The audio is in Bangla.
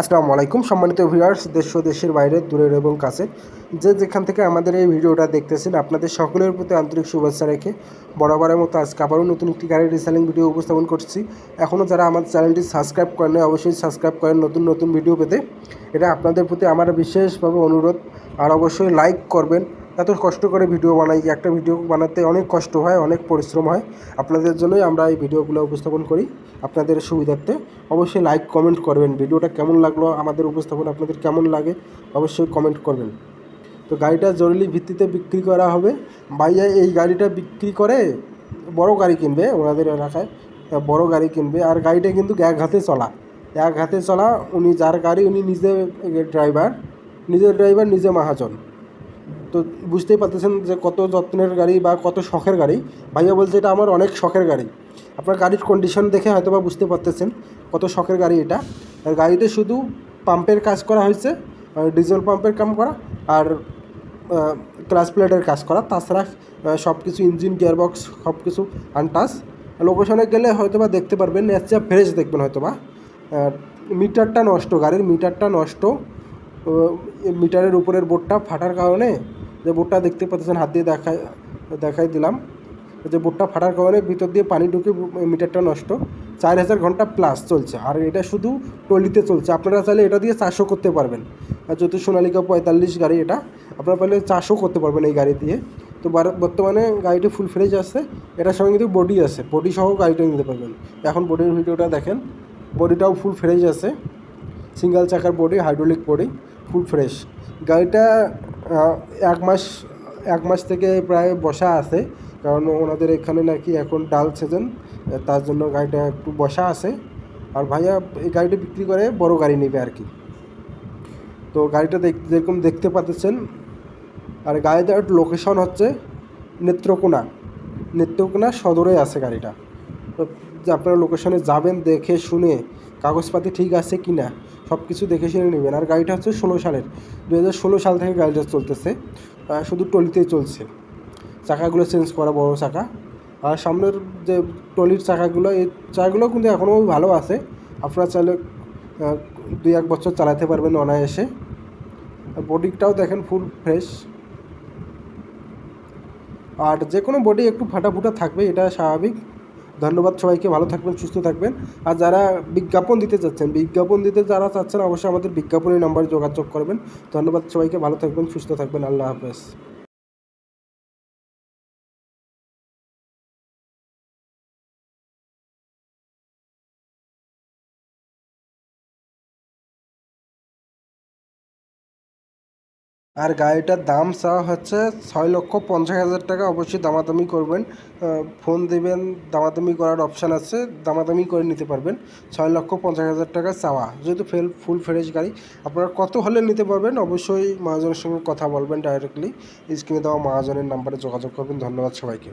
আসসালামু আলাইকুম। সম্মানিত ভিউয়ার্স দেশ দেশের বাইরে, দূরের এবং কাছে যে যেখান থেকে আমাদের এই ভিডিওটা দেখতেছেন, আপনাদের সকলের প্রতি আন্তরিক শুভেচ্ছা রেখে বরাবরের মতো আজকে আবারও নতুন একটি গাড়ির রিসেলিং ভিডিও উপস্থাপন করছি। এখনও যারা আমার চ্যানেলটি সাবস্ক্রাইব করেন অবশ্যই সাবস্ক্রাইব করেন নতুন নতুন ভিডিও পেতে। এটা আপনাদের প্রতি আমার বিশেষভাবে অনুরোধ। আর অবশ্যই লাইক করবেন এত কষ্ট করে ভিডিও বানাই, একটা ভিডিও বানাতে অনেক কষ্ট হয়, অনেক পরিশ্রম হয়। আপনাদের জন্যই আমরা এই ভিডিওগুলো উপস্থাপন করি আপনাদের সুবিধার্থে। অবশ্যই লাইক কমেন্ট করবেন। ভিডিওটা কেমন লাগল, আমাদের উপস্থাপন আপনাদের কেমন লাগে, অবশ্যই কমেন্ট করবেন। তো গাড়িটা জরুরি ভিত্তিতে বিক্রি করা হবে। ভাইয়া এই গাড়িটা বিক্রি করে বড় গাড়ি কিনবে, ওনাদের এলাকায় বড় গাড়ি কিনবে। আর গাড়িটা কিন্তু এক হাতে চলা। এক হাতে চলা, উনি যার গাড়ি উনি নিজে ড্রাইভার নিজের ড্রাইভার নিজে মহাজন। তো বুঝতেই পারতেছেন যে কত যত্নের গাড়ি বা কত শখের গাড়ি। ভাইয়া বলছে এটা আমার অনেক শখের গাড়ি। আপনার গাড়ির কন্ডিশন দেখে হয়তো বা বুঝতে পারতেছেন কত শখের গাড়ি এটা। আর গাড়িতে শুধু পাম্পের কাজ করা হয়েছে ডিজেল পাম্পের কাম করা, আর ক্লাস প্লেটের কাজ করা। তাছাড়া সব কিছু ইঞ্জিন গিয়ারবক্স সব কিছু আনটাস লোকেশনে গেলে হয়তো বা দেখতে পারবেন এসে ফ্রেশ দেখবেন হয়তো বা মিটারটা নষ্ট, গাড়ির মিটারটা নষ্ট। মিটারের উপরের বোর্ডটা ফাটার কারণে যে বোর্ডটা দেখতে পাচ্ছেন, হাত দিয়ে দেখাই দেখাই দিলাম। যে বোর্ডটা ফাটার কারণে ভিতর দিয়ে পানি ঢুকে মিটারটা নষ্ট। চার হাজার ঘণ্টা প্লাস চলছে। আর এটা শুধু টলিতে চলছে। আপনারা চাইলে এটা দিয়ে চাষও করতে পারবেন। আর যেহেতু সোনালিকা পঁয়তাল্লিশ গাড়ি এটা, আপনারা পারলে চাষও করতে পারবেন এই গাড়ি দিয়ে। তো বর্তমানে গাড়িটি ফুল ফ্রেজ আছে। এটার সঙ্গে কিন্তু বডি আছে। বডি সহ গাড়িটা নিতে পারবেন। এখন বডির ভিডিওটা দেখেন। বডিটাও ফুল ফ্রেজ আছে। সিঙ্গেল চাকার body hydraulic body full fresh গাড়িটা এক মাস এক মাস থেকে প্রায় বসা আছে, কারণ ওনাদের এখানে নাকি এখন ডাল সিজন তার জন্য গাড়িটা একটু বসা আছে। আর ভাইয়া এই গাড়িটা বিক্রি করে বড় গাড়ি নেবে আর কি। তো গাড়িটা দেখ, যেরকম দেখতে পাচ্ছেন, আর গাড়িটার লোকেশন হচ্ছে নেত্রকোনা। নেত্রকোনা সদরে আছে গাড়িটা। তো আপনারা লোকেশনে যাবেন, দেখে শুনে কাগজপাতি ঠিক আছে কি না সব কিছু দেখে শুনে নেবেন। আর গাড়িটা হচ্ছে ষোলো সালের দু হাজার ষোলো সাল থেকে গাড়িটা চলতেছে। শুধু টলিতেই চলছে। চাকাগুলো চেঞ্জ করা বড় চাকা। আর সামনের যে টলির চাকাগুলো, এই চাকাগুলো কিন্তু এখনও ভালো আছে। আপনারা চাইলে দুই এক বছর চালাতে পারবেন অনায়াসে। আর বডিটাও দেখেন ফুল ফ্রেশ আর যে কোনো বডি একটু ফাটা ফুটা থাকবে, এটা স্বাভাবিক। ধন্যবাদ সবাইকে, ভালো থাকবেন, সুস্থ থাকবেন। আর যারা বিজ্ঞাপন দিতে চাচ্ছেন, বিজ্ঞাপন দিতে যারা চাচ্ছেন, অবশ্যই আমাদের বিজ্ঞাপনের নাম্বারে যোগাযোগ করবেন। ধন্যবাদ সবাইকে, ভালো থাকবেন, সুস্থ থাকবেন, আল্লাহ হাফেজ। আর গাড়িটার দাম চাওয়া হচ্ছে ছয় লক্ষ পঞ্চাশ হাজার টাকা। অবশ্যই দামাদামি করবেন ফোন দেবেন, দামাদামি করার অপশান আছে, দামাদামি করে নিতে পারবেন। ছয় লক্ষ পঞ্চাশ হাজার টাকা চাওয়া। যেহেতু ফেল ফুল ফ্রেশ গাড়ি, আপনারা কত হলে নিতে পারবেন? অবশ্যই মহাজনের সঙ্গে কথা বলবেন ডাইরেক্টলি স্ক্রিনে দেওয়া মহাজনের নাম্বারে যোগাযোগ করবেন। ধন্যবাদ সবাইকে।